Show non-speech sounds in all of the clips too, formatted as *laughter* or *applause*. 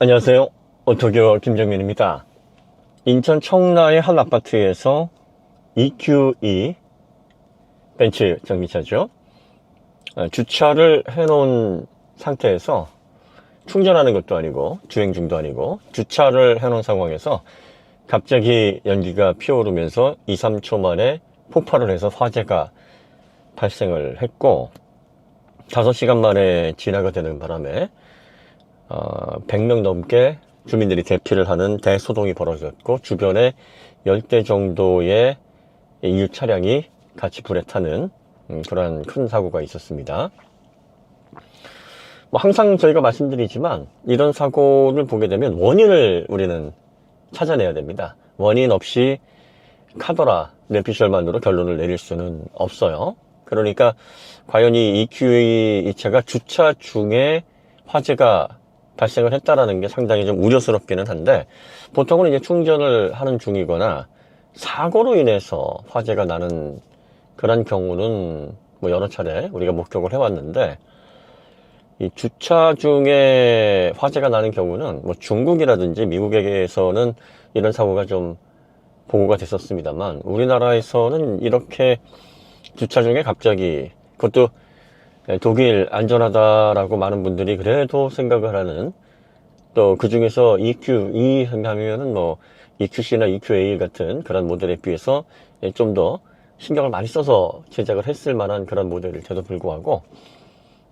안녕하세요. 오토교 김정민입니다. 인천 청라의 한 아파트에서 EQE 벤츠 전기차죠. 어, 주차를 해놓은 상태에서 충전하는 것도 아니고 주행 중도 아니고 주차를 해놓은 상황에서 갑자기 연기가 피어오르면서 2, 3초 만에 폭발을 해서 화재가 발생을 했고 5시간 만에 진화가 되는 바람에 어, 100명 넘게 주민들이 대피를 하는 대소동이 벌어졌고 주변에 10대 정도의 이유 차량이 같이 불에 타는 음, 그러한 큰 사고가 있었습니다. 뭐 항상 저희가 말씀드리지만 이런 사고를 보게 되면 원인을 우리는 찾아내야 됩니다. 원인 없이 카더라 뇌피셜만으로 결론을 내릴 수는 없어요. 그러니까 과연 이 EQE 이 차가 주차 중에 화재가 발생을 했다라는 게 상당히 좀 우려스럽기는 한데 보통은 이제 충전을 하는 중이거나 사고로 인해서 화재가 나는 그런 경우는 뭐 여러 차례 우리가 목격을 해왔는데 이 주차 중에 화재가 나는 경우는 뭐 중국이라든지 미국에서는 이런 사고가 좀 보고가 됐었습니다만 우리나라에서는 이렇게 주차 중에 갑자기 그것도 독일 안전하다라고 많은 분들이 그래도 생각을 하는 또 그 중에서 EQ, E 하면은 뭐 EQC나 EQA 같은 그런 모델에 비해서 좀 더 신경을 많이 써서 제작을 했을 만한 그런 모델일 때도 불구하고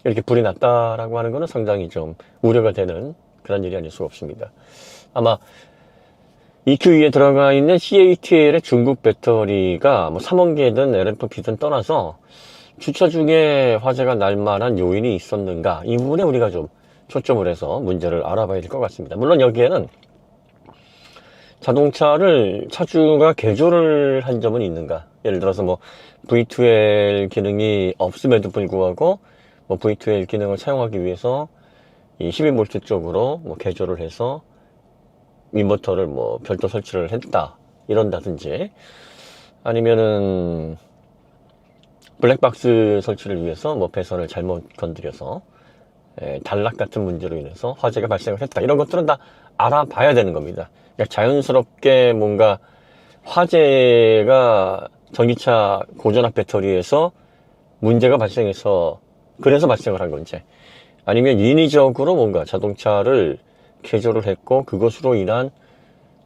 이렇게 불이 났다라고 하는 것은 상당히 좀 우려가 되는 그런 일이 아닐 수가 없습니다. 아마 EQE에 들어가 있는 CATL의 중국 배터리가 뭐 3원기든 LFP든 떠나서 주차 중에 화재가 날 만한 요인이 있었는가 이 부분에 우리가 좀 초점을 해서 문제를 알아봐야 될 것 같습니다. 물론 여기에는 자동차를 차주가 개조를 한 점은 있는가 예를 들어서 뭐 V2L 기능이 없음에도 불구하고 뭐 V2L 기능을 사용하기 위해서 이 12V 쪽으로 뭐 개조를 해서 인버터를 뭐 별도 설치를 했다 이런다든지 아니면은 블랙박스 설치를 위해서 뭐 배선을 잘못 건드려서 에, 단락 같은 문제로 인해서 화재가 발생을 했다. 이런 것들은 다 알아봐야 되는 겁니다. 그러니까 자연스럽게 뭔가 화재가 전기차 고전압 배터리에서 문제가 발생해서 그래서 발생을 한 건지 아니면 인위적으로 뭔가 자동차를 개조를 했고 그것으로 인한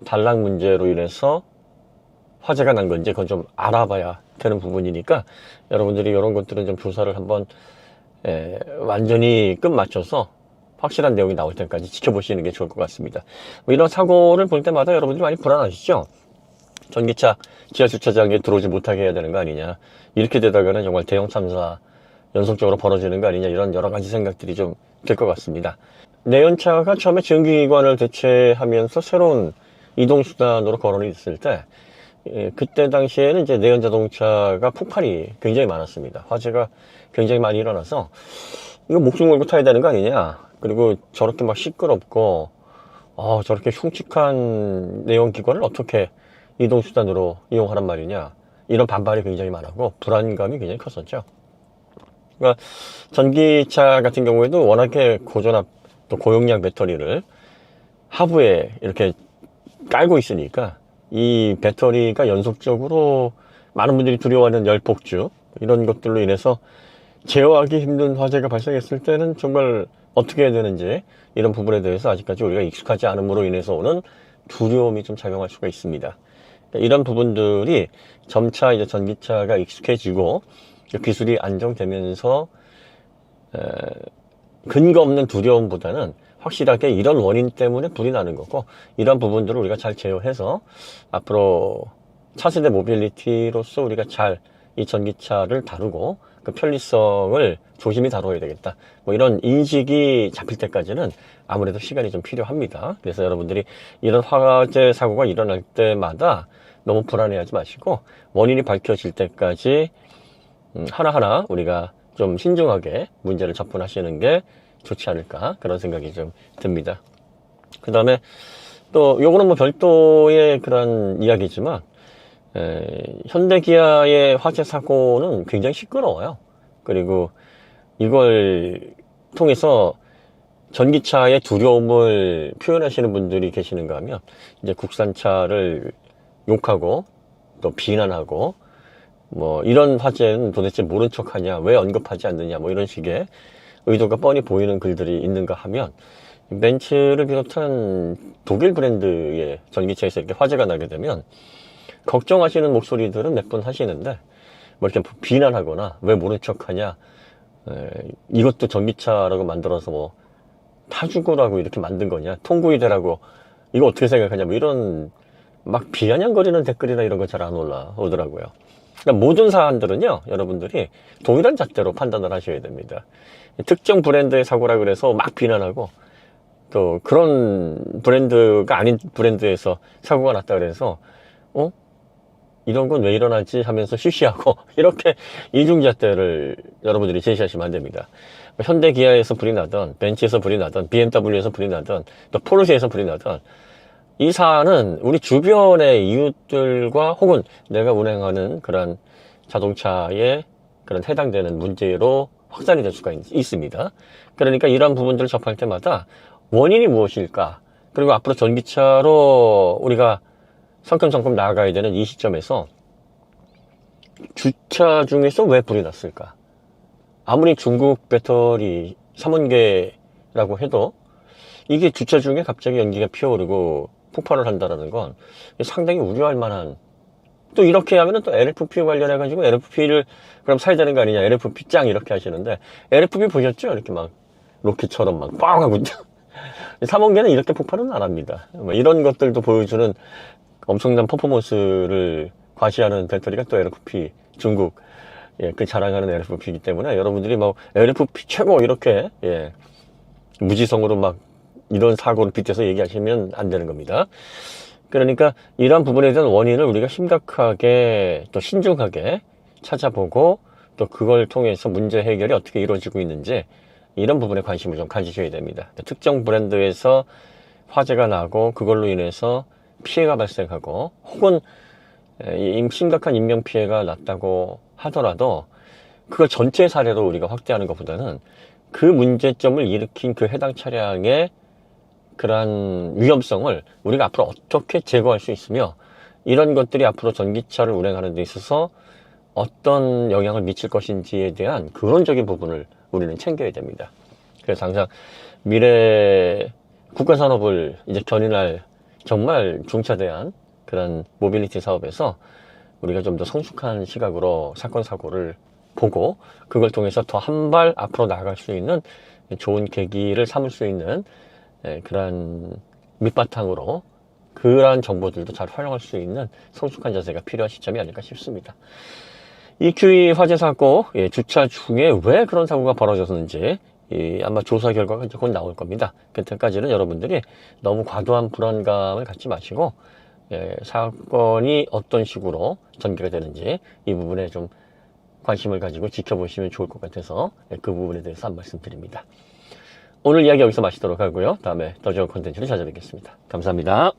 단락 문제로 인해서 화재가 난 건지 그건 좀 알아봐야 되는 부분이니까 여러분들이 이런 것들은 좀 조사를 한번 에, 완전히 끝마쳐서 확실한 내용이 나올 때까지 지켜보시는 게 좋을 것 같습니다. 뭐 이런 사고를 볼 때마다 여러분들이 많이 불안하시죠? 전기차 지하 주차장에 들어오지 못하게 해야 되는 거 아니냐? 이렇게 되다가는 정말 대형 참사 연속적으로 벌어지는 거 아니냐? 이런 여러 가지 생각들이 좀 될 것 같습니다. 내연차가 처음에 전기기관을 대체하면서 새로운 이동수단으로 거론이 있을 때 예, 그때 당시에는 이제 내연 자동차가 폭발이 굉장히 많았습니다. 화재가 굉장히 많이 일어나서 이거 목숨 걸고 타야 되는 거 아니냐. 그리고 저렇게 막 시끄럽고 어, 저렇게 흉측한 내연 기관을 어떻게 이동 수단으로 이용하란 말이냐. 이런 반발이 굉장히 많았고 불안감이 굉장히 컸었죠. 그러니까 전기차 같은 경우에도 워낙에 고전압 또 고용량 배터리를 하부에 이렇게 깔고 있으니까 이 배터리가 연속적으로 많은 분들이 두려워하는 열폭주 이런 것들로 인해서 제어하기 힘든 화재가 발생했을 때는 정말 어떻게 해야 되는지 이런 부분에 대해서 아직까지 우리가 익숙하지 않음으로 인해서 오는 두려움이 좀 작용할 수가 있습니다. 그러니까 이런 부분들이 점차 이제 전기차가 익숙해지고 기술이 안정되면서 에, 근거 없는 두려움보다는 확실하게 이런 원인 때문에 불이 나는 거고 이런 부분들을 우리가 잘 제어해서 앞으로 차세대 모빌리티로서 우리가 잘 이 전기차를 다루고 그 편리성을 조심히 다뤄야 되겠다. 뭐 이런 인식이 잡힐 때까지는 아무래도 시간이 좀 필요합니다. 그래서 여러분들이 이런 화재 사고가 일어날 때마다 너무 불안해하지 마시고 원인이 밝혀질 때까지 음, 하나하나 우리가 좀 신중하게 문제를 접근하시는 게 좋지 않을까 그런 생각이 좀 듭니다. 그 다음에 또 요거는 뭐 별도의 그런 이야기지만 에, 현대기아의 화재 사고는 굉장히 시끄러워요. 그리고 이걸 통해서 전기차의 두려움을 표현하시는 분들이 계시는가 하면 이제 국산차를 욕하고 또 비난하고 뭐 이런 화제는 도대체 모른 척 하냐 왜 언급하지 않느냐 뭐 이런 식의 의도가 뻔히 보이는 글들이 있는가 하면 벤츠를 비롯한 독일 브랜드의 전기차에서 이렇게 화제가 나게 되면 걱정하시는 목소리들은 몇 번 하시는데 뭐 이렇게 비난하거나 왜 모른 척 하냐 에, 이것도 전기차라고 만들어서 뭐 타주고라고 이렇게 만든 거냐 통구이 되라고 이거 어떻게 생각하냐 뭐 이런 막 비아냥거리는 댓글이나 이런 거 잘 안 올라오더라고요 그러니까 모든 사안들은요 여러분들이 동일한 잣대로 판단을 하셔야 됩니다. 특정 브랜드의 사고라 그래서 막 비난하고 또 그런 브랜드가 아닌 브랜드에서 사고가 났다 그래서 어? 이런 건 왜 일어나지? 하면서 쉬쉬하고 *laughs* 이렇게 이중잣대를 여러분들이 제시하시면 안 됩니다. 현대 기아에서 불이 나던 벤츠에서 불이 나던 BMW에서 불이 나던 또 포르쉐에서 불이 나던 이 사안은 우리 주변의 이웃들과 혹은 내가 운행하는 그런 자동차에 그런 해당되는 문제로 확산이 될 수가 있, 있습니다. 그러니까 이러한 부분들을 접할 때마다 원인이 무엇일까? 그리고 앞으로 전기차로 우리가 성큼성큼 나아가야 되는 이 시점에서 주차 중에서 왜 불이 났을까? 아무리 중국 배터리 3원계라고 해도 이게 주차 중에 갑자기 연기가 피어오르고 폭발을 한다는 건 상당히 우려할 만한 또 이렇게 하면은 또 LFP 관련해 가지고 LFP를 그럼 사야 되는 거 아니냐 LFP 짱 이렇게 하시는데 LFP 보셨죠? 이렇게 막 로켓처럼 막빵 하고 3원계는 *laughs* 이렇게 폭발은 안 합니다. 뭐 이런 것들도 보여주는 엄청난 퍼포먼스를 과시하는 배터리가 또 LFP 중국 예, 그 자랑하는 LFP이기 때문에 여러분들이 뭐 LFP 최고 이렇게 예, 무지성으로 막 이런 사고를 빗대서 얘기하시면 안 되는 겁니다. 그러니까 이러한 부분에 대한 원인을 우리가 심각하게 또 신중하게 찾아보고 또 그걸 통해서 문제 해결이 어떻게 이루어지고 있는지 이런 부분에 관심을 좀 가지셔야 됩니다. 특정 브랜드에서 화재가 나고 그걸로 인해서 피해가 발생하고 혹은 이 심각한 인명 피해가 났다고 하더라도 그걸 전체 사례로 우리가 확대하는 것보다는 그 문제점을 일으킨 그 해당 차량의 그러한 위험성을 우리가 앞으로 어떻게 제거할 수 있으며 이런 것들이 앞으로 전기차를 운행하는 데 있어서 어떤 영향을 미칠 것인지에 대한 근원적인 부분을 우리는 챙겨야 됩니다. 그래서 항상 미래 국가 산업을 이제 견인할 정말 중차대한 그런 모빌리티 사업에서 우리가 좀 더 성숙한 시각으로 사건 사고를 보고 그걸 통해서 더 한 발 앞으로 나아갈 수 있는 좋은 계기를 삼을 수 있는 예, 그러한 밑바탕으로 그러한 정보들도 잘 활용할 수 있는 성숙한 자세가 필요한 시점이 아닐까 싶습니다. EQE 화재 사고 예, 주차 중에 왜 그런 사고가 벌어졌는지 이 아마 조사 결과가 이제 곧 나올 겁니다. 그때까지는 여러분들이 너무 과도한 불안감을 갖지 마시고 예, 사건이 어떤 식으로 전개가 되는지 이 부분에 좀 관심을 가지고 지켜보시면 좋을 것 같아서 예, 그 부분에 대해서 한 말씀 드립니다. 오늘 이야기 여기서 마치도록 하고요. 다음에 더 좋은 콘텐츠로 찾아뵙겠습니다. 감사합니다.